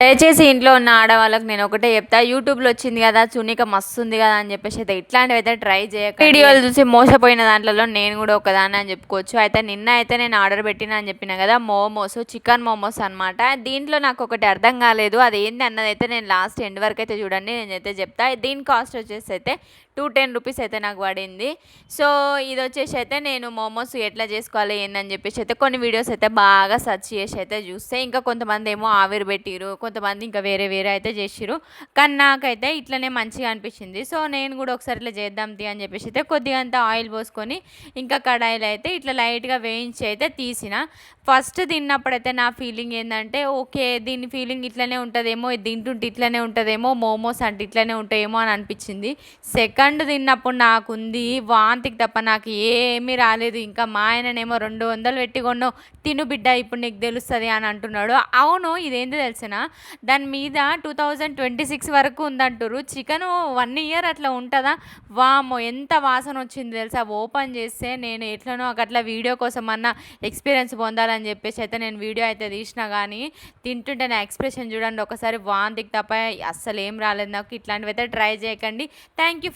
దయచేసి ఇంట్లో ఉన్న ఆడవాళ్ళకి నేను ఒకటే చెప్తా. యూట్యూబ్లో వచ్చింది కదా చునిక మస్తు ఉంది కదా అని చెప్పేసి అయితే ఇట్లాంటివి అయితే ట్రై చేయక వీడియోలు చూసి మోసపోయిన దాంట్లో నేను కూడా ఒకదాన్ని అని చెప్పుకోవచ్చు. అయితే నిన్న అయితే నేను ఆర్డర్ పెట్టిన అని చెప్పిన కదా మోమోస్ చికెన్ మోమోస్ అనమాట దీంట్లో నాకు ఒకటి అర్థం కాలేదు. అది ఏంది అన్నది అయితే నేను లాస్ట్ ఎండ్ వరకు అయితే చూడండి నేనైతే చెప్తా. దీని కాస్ట్ వచ్చేసి అయితే టూ టెన్ రూపీస్ అయితే నాకు పడింది. సో ఇది వచ్చేసి అయితే నేను మోమోస్ ఎట్లా చేసుకోవాలి ఏందని చెప్పేసి అయితే కొన్ని వీడియోస్ అయితే బాగా సెర్చ్ చేసి అయితే చూస్తే ఇంకా కొంతమంది ఏమో ఆవిరి పెట్టిరు కొంతమంది ఇంకా వేరే వేరే అయితే చేసిరు కానీ నాకైతే ఇట్లనే మంచిగా అనిపించింది. సో నేను కూడా ఒకసారి ఇట్లా చేద్దాం తీ అని చెప్పేసి అయితే కొద్దిగా అంత ఆయిల్ పోసుకొని ఇంకా కడాయిలో అయితే ఇట్లా లైట్గా వేయించి అయితే తీసిన. ఫస్ట్ తిన్నప్పుడైతే నా ఫీలింగ్ ఏంటంటే ఓకే దీని ఫీలింగ్ ఇట్లనే ఉంటుందేమో ఇది తింటుంటే ఇట్లనే ఉంటుందేమో మోమోస్ అంటే ఇట్లనే ఉంటాయేమో అని అనిపించింది. సెకండ్ తిన్నప్పుడు నాకుంది వాంతికి తప్ప నాకు ఏమీ రాలేదు. ఇంకా మా ఆయననేమో రెండు వందలు పెట్టి కొన్నావు తిను బిడ్డ ఇప్పుడు నీకు తెలుస్తుంది అని అంటున్నాడు. అవును ఇదేంటి తెలిసిన? దాని మీద టూ థౌజండ్ ట్వంటీ సిక్స్ వరకు ఉందంటారు చికెన్ వన్ ఇయర్ అట్లా ఉంటుందా? వామో ఎంత వాసన వచ్చింది తెలుసా? ఓపెన్ చేస్తే నేను ఎట్లనో అట్లా వీడియో కోసం అన్న ఎక్స్పీరియన్స్ పొందాలని చెప్పేసి అయితే నేను వీడియో అయితే తీసిన కానీ తింటుంటే నా ఎక్స్ప్రెషన్ చూడండి. ఒకసారి వాంతికి తప్ప అస్సలు ఏం రాలేదు నాకు. ఇట్లాంటివి అయితే ట్రై చేయకండి. Thank you